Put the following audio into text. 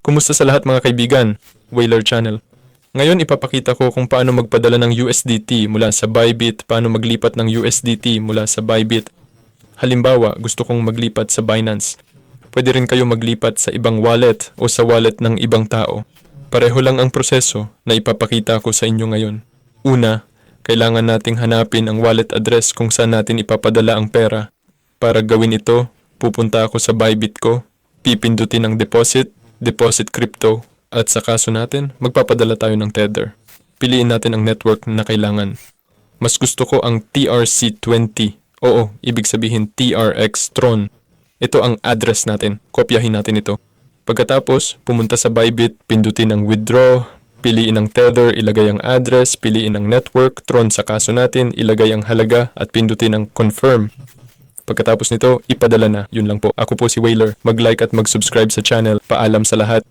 Kumusta sa lahat mga kaibigan? Whaler Channel. Ngayon ipapakita ko kung paano magpadala ng USDT mula sa Bybit, paano maglipat ng USDT mula sa Bybit. Halimbawa, gusto kong maglipat sa Binance. Pwede rin kayo maglipat sa ibang wallet o sa wallet ng ibang tao. Pareho lang ang proseso na ipapakita ko sa inyo ngayon. Una, kailangan nating hanapin ang wallet address kung saan natin ipapadala ang pera. Para gawin ito, pupunta ako sa Bybit ko, pipindutin ang deposit, deposit crypto, at sa kaso natin, magpapadala tayo ng Tether. Piliin natin ang network na kailangan. Mas gusto ko ang TRC20. Oo, ibig sabihin TRX Tron. Ito ang address natin. Kopyahin natin ito. Pagkatapos, pumunta sa Bybit, pindutin ang withdraw, piliin ang tether, ilagay ang address, piliin ang network, Tron sa kaso natin, ilagay ang halaga at pindutin ang confirm. Pagkatapos nito, ipadala na. Yun lang po. Ako po si Whaler. Mag-like at mag-subscribe sa channel. Paalam sa lahat.